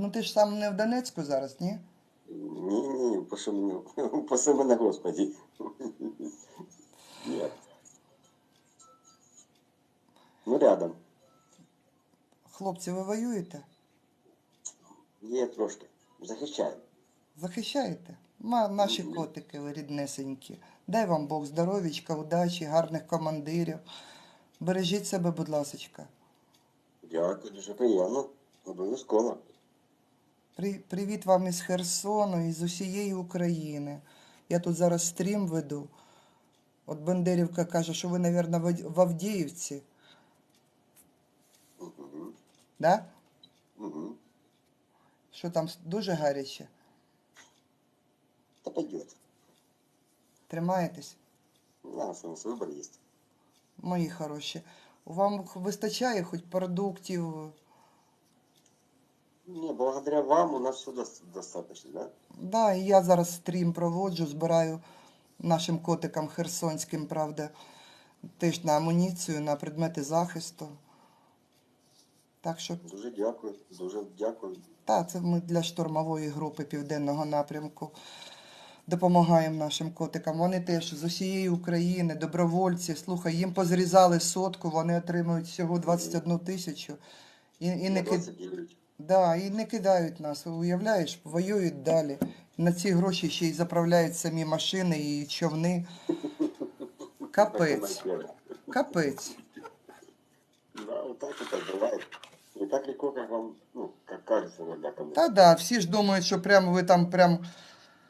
Ну ти ж сам не в Донецьку зараз, ні? Ні, ні, пошли мене. Ні. Ну, рядом. Хлопці, ви воюєте? Є трошки. Захищаю. Захищаєте? Ма, наші Мгм. котики ви ріднесенькі. Дай вам Бог здоров'ячка, удачі, гарних командирів. Бережіть себе, будь ласочка. Дякую, дуже приємно. Обов'язково. При, привіт вам із Херсону і з усієї України. Я тут зараз стрім веду. От Бендерівка каже, що ви, мабуть, в Авдіївці. Угу. Да? Угу. Що там дуже гаряче? Та пойдет. Тримаєтесь? У нас вибір є. Мої хороші. Вам вистачає хоч продуктів? Ні, благодаря вам у нас все дос- достаточно, да? Да, і я зараз стрім проводжу, збираю нашим котикам херсонським, правда, теж на амуніцію, на предмети захисту. Так що, Дуже дякую, дуже дякую. та, це ми для штурмової групи Південного напрямку допомагаємо нашим котикам. Вони теж з усієї України, добровольці. Слухай, їм позрізали сотку, вони отримують всього 21 тисячу. І, і, не, 29. Да, і не кидають нас, уявляєш, воюють далі. На ці гроші ще й заправляють самі машини і човни. Капець, Так і начали. капець. Да, вот так это бывает. Не так легко, как вам, ну, как кажется иногда кому Та да, всі ж думають, що прям ви там прям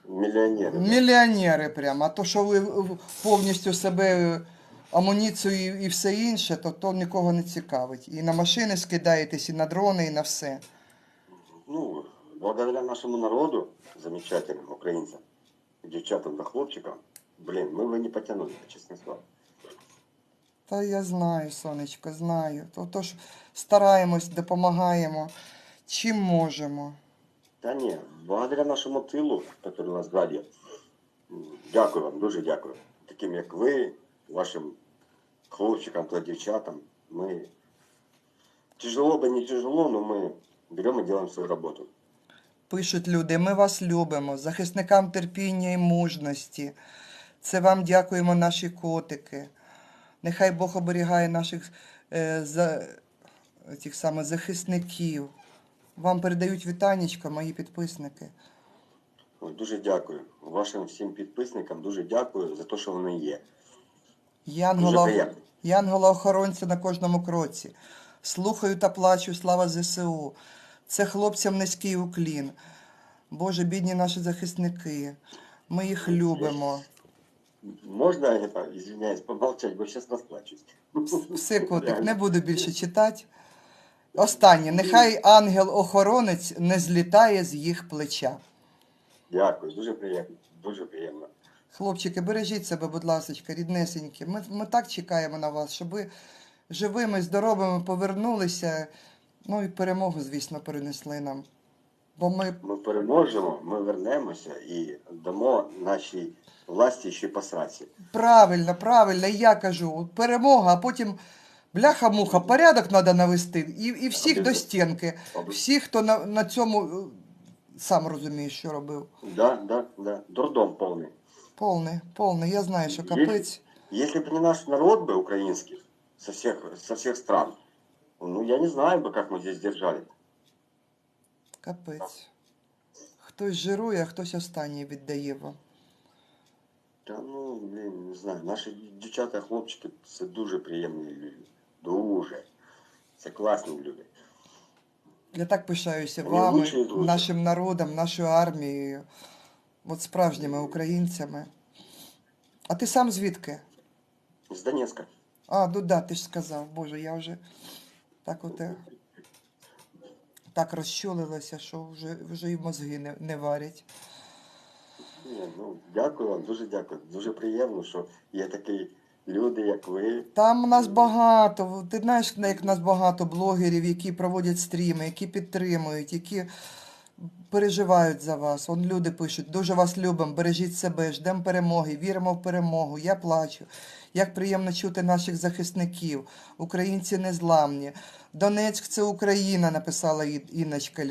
Миллионеры. да. мільйонери прям, а то, що ви в- повністю себе амуніцію і, і все інше, то, то нікого не цікавить. І на машини скидаєтесь, і на дрони, і на все. Ну, благодаря нашему народу, замечательным украинцам, девчатам да хлопчикам, блин, мы бы не потянули, честно слово. Та я знаю, сонечко, знаю. То, то ж стараємось, допомагаємо, чим можемо. Та ні, благодаря нашому тилу, який у нас ззаді, м, дякую вам, дуже дякую. Таким як ви, вашим хлопчикам та дівчатам, ми тяжело би не тяжело, но ми беремо і робимо свою роботу. Пишуть люди, ми вас любимо, захисникам терпіння і мужності. Це вам дякуємо, наші котики. Нехай Бог оберігає наших е, за, тих самих захисників. Вам передають вітанечка, мої підписники. Ой, дуже дякую. Вашим всім підписникам дуже дякую за те, що вони є. Янгола. Янгола охоронця на кожному кроці. Слухаю та плачу, слава ЗСУ. Це хлопцям низький уклін. Боже, бідні наші захисники. Ми їх любимо. Можна, я так, извиняюсь, помолчать, бо зараз розплачусь. Все, котик, не буду більше читати. Останнє. Нехай ангел-охоронець не злітає з їх плеча. Дякую, дуже приємно. Дуже приємно. Хлопчики, бережіть себе, будь ласка, ріднесенькі. Ми, ми так чекаємо на вас, щоб ви живими, здоровими повернулися. Ну і перемогу, звісно, перенесли нам. Бо ми Ми переможемо, ми вернемося і дамо нашій власті ще посраці. правильно, правильно, і я кажу, перемога, а потім бляха-муха, порядок треба навести. І, і всіх до стінки. Всі, хто на, на цьому, е, сам розуміє, що робив. Да, да, да. Дурдом повний. Повний, повний. Я знаю, що капець. Если бы не наш народ бы украинский, со всех, со всех стран, ну, я не знаю бы, как мы здесь держали. Капець. Хтось жирує, а хтось останній віддає вам. Та ну, блін, не знаю. Наші дівчата, хлопчики, це дуже приємні люди. Дуже. Це класні люди. Я так пишаюся Вони вами, лучші і лучші. нашим народом, нашою армією, от справжніми українцями. А ти сам звідки? З Донецька. А, ну да, ти ж сказав, Боже, я вже так от так розчулилася, що вже, вже і мозги не, не варять. Ні, ну, дякую вам, дуже дякую. Дуже приємно, що є такі люди, як ви. Там нас багато. Ти знаєш, як нас багато блогерів, які проводять стріми, які підтримують, які переживають за вас. Он люди пишуть, дуже вас любимо, бережіть себе, ждемо перемоги, віримо в перемогу. Я плачу. Як приємно чути наших захисників. Українці незламні. Донецьк це Україна, написала Іночка.